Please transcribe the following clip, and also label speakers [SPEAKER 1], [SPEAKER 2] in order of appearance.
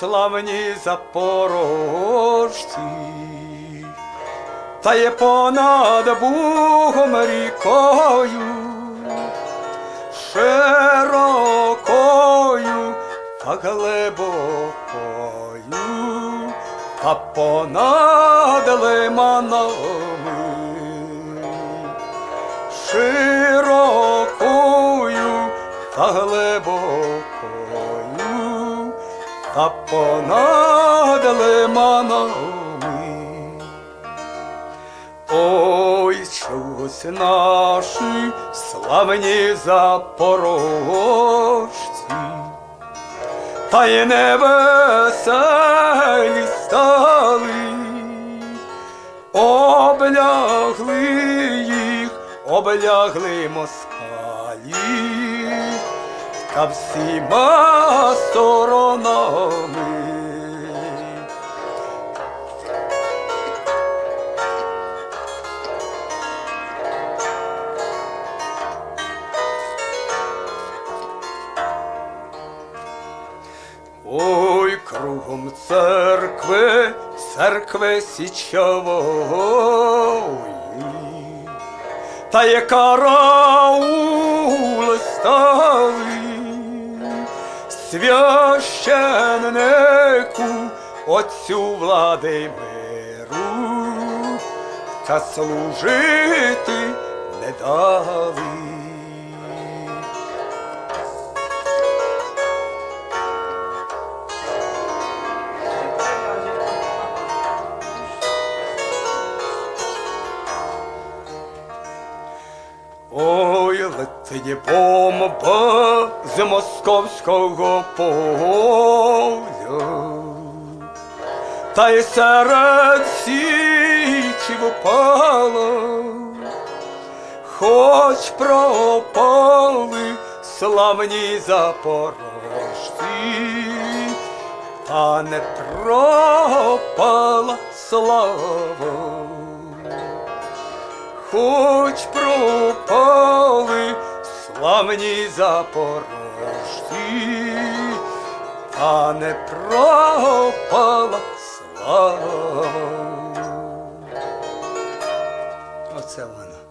[SPEAKER 1] славні запорожці, та є понад Богом рікою, широкою та глибокою, та понад лиманами широкою та глибокою, та понад лиманами. Ой, чогось наші славні запорожці, та й невеселі стали, облягли їх, облягли москалі, та всіма сторонами. Ой, кругом церкви, церкви січової, та є караули стали, священнику отцю Владимиру, та служити не дали. Ой, летить бомба з московського поля, та й серед січі впала, хоч пропали славні запорожці, та не пропала слава хоч пропали славні запорожці, та не пропала слава. Оце воно.